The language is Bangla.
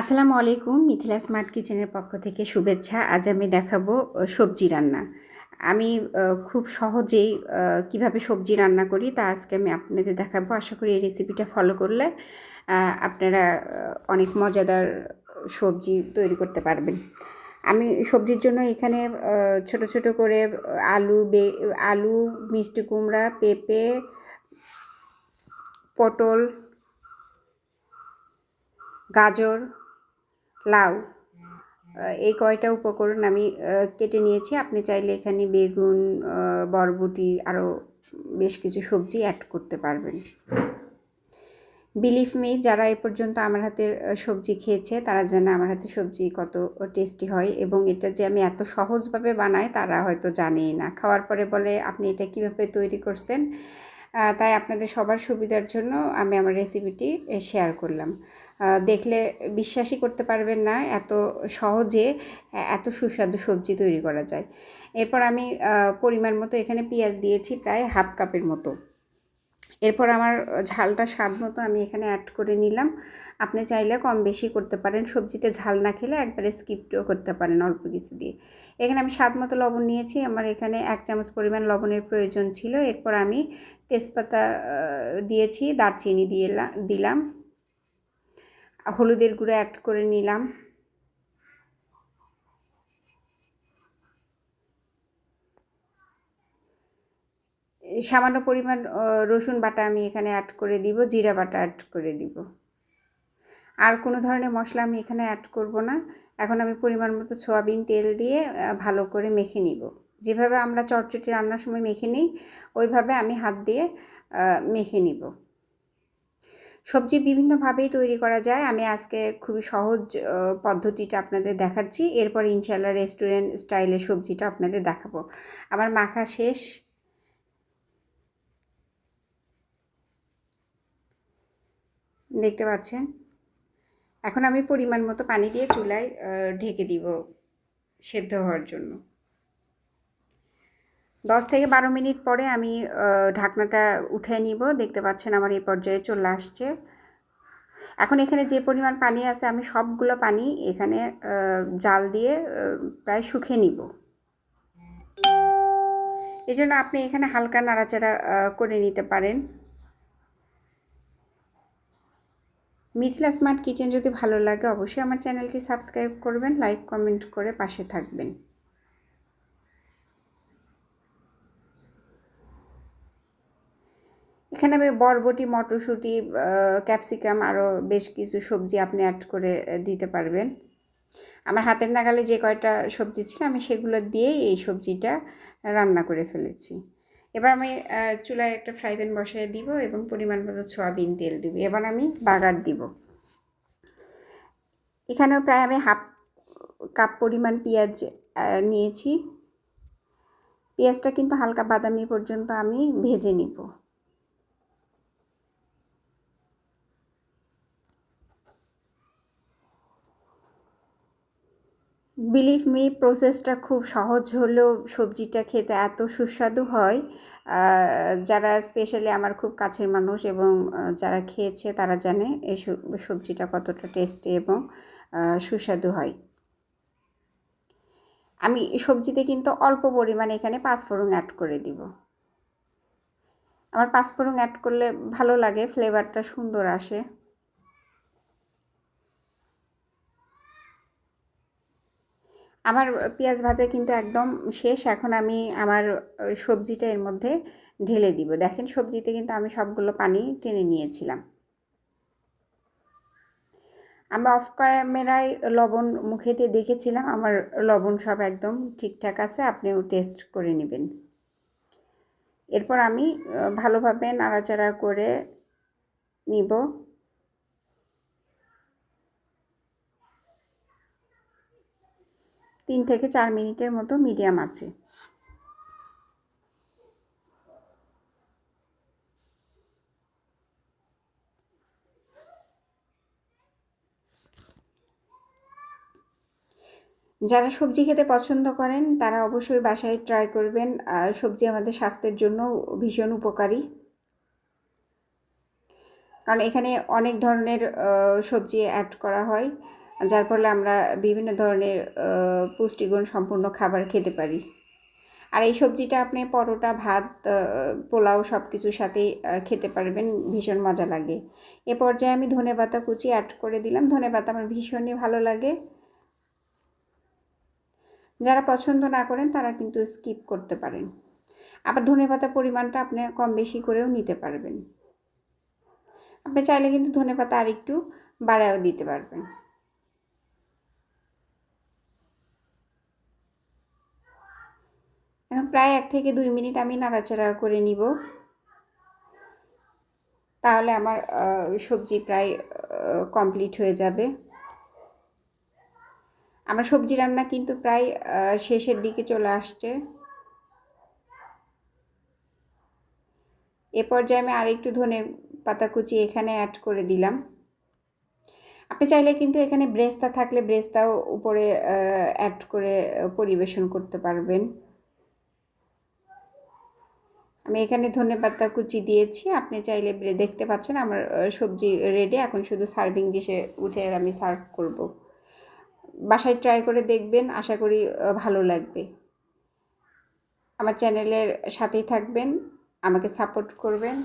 আসসালামু আলাইকুম, মিথিলা স্মার্ট কিচেনের পক্ষ থেকে শুভেচ্ছা। আজ আমি দেখাবো সবজি রান্না। আমি খুব সহজেই কীভাবে সবজি রান্না করি তা আজকে আমি আপনাদের দেখাবো। আশা করি এই রেসিপিটা ফলো করলে আপনারা অনেক মজাদার সবজি তৈরি করতে পারবেন। আমি সবজির জন্য এখানে ছোট ছোট করে আলু, বে, আলু, মিষ্টি কুমড়া, পেঁপে, পটল, গাজর লাউ। এই কয়টা উপকরণ আমি কেটে নিয়েছি। আপনি চাইলে এখানে বেগুন বরবটি আরও বেশ কিছু সবজি অ্যাড করতে পারবেন। বিলিভ মি, যারা এ পর্যন্ত আমার হাতের সবজি খেয়েছে, তারা জানে আমার হাতে সবজি কত টেস্টি হয় এবং এটা যে আমি এত সহজভাবে বানাই, তারা হয়তো জানেই না। খাওয়ার পরে বলে, আপনি এটা কীভাবে তৈরি করছেন? তাই আপনাদের সবার সুবিধার জন্য আমি আমার রেসিপিটি শেয়ার করলাম। দেখলে বিশ্বাসই করতে পারবেন না এত সহজে এত সুস্বাদু সবজি তৈরি করা যায়। এরপর আমি পরিমাণ মতো এখানে পেঁয়াজ দিয়েছি, প্রায় হাফ কাপের মতো। এরপর আমার ঝালটা স্বাদ মতো আমি এখানে অ্যাড করে নিলাম। আপনি চাইলে কম বেশি করতে পারেন, সবজিতে ঝাল না খেলে একবারে স্কিপও করতে পারেন অল্প কিছু দিয়ে। এখানে আমি স্বাদ মতো লবণ নিয়েছি, আমার এখানে এক চামচ পরিমাণ লবণের প্রয়োজন ছিল। এরপর আমি তেজপাতা দিয়েছি, দারচিনি দিয়ে দিলাম। হলুদের গুঁড়ো অ্যাড করে নিলাম। সামান্য পরিমাণ রসুন বাটা আমি এখানে অ্যাড করে দিব, জিরা বাটা অ্যাড করে দিব। আর কোনো ধরনের মশলা আমি এখানে অ্যাড করব না। এখন আমি পরিমাণ মতো সয়াবিন তেল দিয়ে ভালো করে মেখে নিব। যেভাবে আমরা চটচটি রান্নার সময় মেখে নিই, ওইভাবে আমি হাত দিয়ে মেখে নিব। সবজি বিভিন্নভাবেই তৈরি করা যায়। আমি আজকে খুবই সহজ পদ্ধতিটা আপনাদের দেখাচ্ছি। এরপর ইনশাল্লাহ রেস্টুরেন্ট স্টাইলের সবজিটা আপনাদের দেখাবো। আমার মাখা শেষ। দেখতে পাচ্ছেন? এখন আমি পরিমাণ মতো পানি দিয়ে চুলায় ঢেকে দিব সেদ্ধ হওয়ার জন্য। দশ থেকে বারো মিনিট পরে আমি ঢাকনাটা উঠে নিব। দেখতে পাচ্ছেন আমার এই পর্যায়ে চলে আসছে। এখন এখানে যে পরিমাণ পানি আছে, আমি সবগুলো পানি এখানে জাল দিয়ে প্রায় শুকিয়ে নিব। এই জন্য আপনি এখানে হালকা নাড়াচাড়া করে নিতে পারেন। মিথিলা স্মার্ট কিচেন যদি ভালো লাগে, অবশ্যই আমার চ্যানেলটি সাবস্ক্রাইব করবেন, লাইক, কমেন্ট করে পাশে থাকবেন। এখানে আমি বরবটি, মটরশুঁটি ক্যাপসিকাম আরও বেশ কিছু সবজি আপনি অ্যাড করে দিতে পারবেন। আমার হাতের নাগালে যে কয়টা সবজি ছিল, আমি সেগুলো দিয়েই এই সবজিটা রান্না করে ফেলেছি। এবার আমি চুলায় একটা ফ্রাই প্যান বসায় দিব এবং পরিমাণ মতো সয়াবিন তেল দিব। এবার আমি বাগার দিব। এখানেও প্রায় আমি হাফ কাপ পরিমাণ পেঁয়াজ নিয়েছি। পেঁয়াজটা কিন্তু হালকা বাদামি পর্যন্ত আমি ভেজে নিব। বিলিভ মি প্রসেসটা খুব সহজ হলেও সবজিটা খেতে এত সুস্বাদু হয়। যারা স্পেশালি আমার খুব কাছের মানুষ এবং যারা খেয়েছে তারা জানে এই সবজিটা কতটা টেস্টি এবং সুস্বাদু হয়। আমি সবজিতে কিন্তু অল্প পরিমাণে এখানে পাঁচফোড়ন অ্যাড করে দিব। আমার পাঁচফোড়ন অ্যাড করলে ভালো লাগে ফ্লেভারটা সুন্দর আসে। আমার পেঁয়াজ ভাজা কিন্তু একদম শেষ। এখন আমি আমার সবজিটা এর মধ্যে ঢেলে দিব। দেখেন সবজিতে কিন্তু আমি সবগুলো পানি টেনে নিয়েছিলাম। আমি অফ ক্যামেরায় লবণ মুখেতে দেখেছিলাম। আমার লবণ সব একদম ঠিকঠাক আছে, আপনিও টেস্ট করে নেবেন। এরপর আমি ভালোভাবে নাড়াচাড়া করে নিব। তিন থেকে চার মিনিটের মতো মিডিয়াম আছে। যারা সবজি খেতে পছন্দ করেন, তারা অবশ্যই বাসায় ট্রাই করবেন। সবজি আমাদের স্বাস্থ্যের জন্য ভীষণ উপকারী। কারণ এখানে অনেক ধরনের সবজি অ্যাড করা হয়। যার ফলে আমরা বিভিন্ন ধরনের পুষ্টিগুণ সম্পূর্ণ খাবার খেতে পারি। আর এই সবজিটা আপনি, পরোটা, ভাত পোলাও সব কিছুর সাথেই খেতে পারবেন, ভীষণ মজা লাগে। এ পর্যায়ে আমি ধনে পাতা কুচি অ্যাড করে দিলাম। ধনে পাতা আমার ভীষণই ভালো লাগে। যারা পছন্দ না করেন, তারা কিন্তু স্কিপ করতে পারেন। আবার ধনে পাতার পরিমাণটা আপনি কম বেশি করেও নিতে পারবেন। আপনি চাইলে কিন্তু ধনে পাতা আর একটু বাড়ায়ও দিতে পারবেন। এখন প্রায় এক থেকে দুই মিনিট আমি নাড়াচাড়া করে নিব। তাহলে আমার সবজি প্রায় কমপ্লিট হয়ে যাবে। আমার সবজি রান্না কিন্তু প্রায় শেষের দিকে চলে আসছে। এ পর্যায়ে আমি আরেকটু ধনে পাতা কুচি এখানে অ্যাড করে দিলাম। আপনি চাইলে কিন্তু এখানে ব্রেস্তা থাকলে ব্রেস্তাও উপরে অ্যাড করে পরিবেশন করতে পারবেন। আমি এখানে ধনে পাতা কুচি দিয়েছি। আপনি চাইলে দেখতে পাচ্ছেন আমার সবজি রেডি এখন শুধু সার্ভিং ডিশে উঠে আমি সার্ভ করব। বাসায় ট্রাই করে দেখবেন, আশা করি ভালো লাগবে। আমার চ্যানেলের সাথেই থাকবেন, আমাকে সাপোর্ট করবেন।